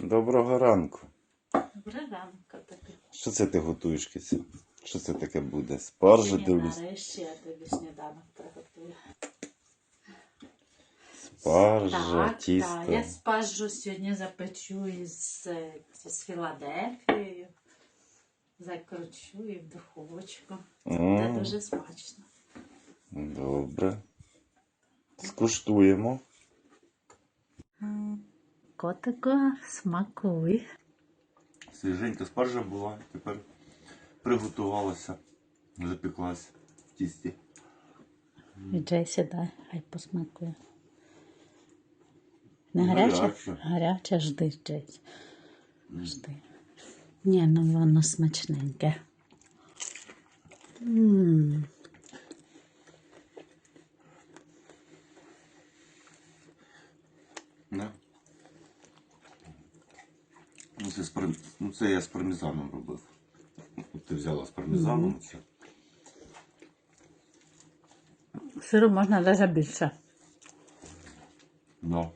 Доброго ранку. Добре ранку таке. Що це ти готуєш, кицю? Що це таке буде? Спаржа дивлюсь. Я тобі сніданок приготую. Спаржа, так, тісто. так, я спаржу сьогодні запечу із, е, з Філадельфією. Закручу і в духовочку. Це буде дуже смачно. Добре. Скуштуємо. Котику, смакуй. Свіженька спаржа була, тепер приготувалася, запеклась в тісті. І Джейсі дай, хай посмакує. Не Гаряче. гаряче? Гаряче, жди, Джейсі. Жди. Ні, ну воно смачненьке. М. Не? Ну, це, з парм... ну, це я з пармезаном робив. Ти взяла з пармезаном це. Сиру можна навіть більше. Да.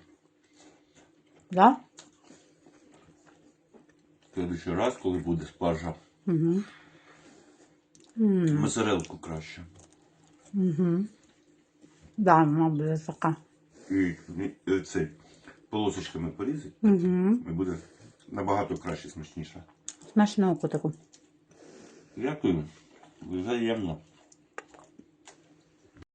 Да? В следующий раз, коли буде спаржа, Угу. моцарелку краще. Угу. Да, вона буде така. І, і цей полосочками порізати, Угу. і буде набагато краще, смачніше. Смачного котику. Дякую. Взаємно.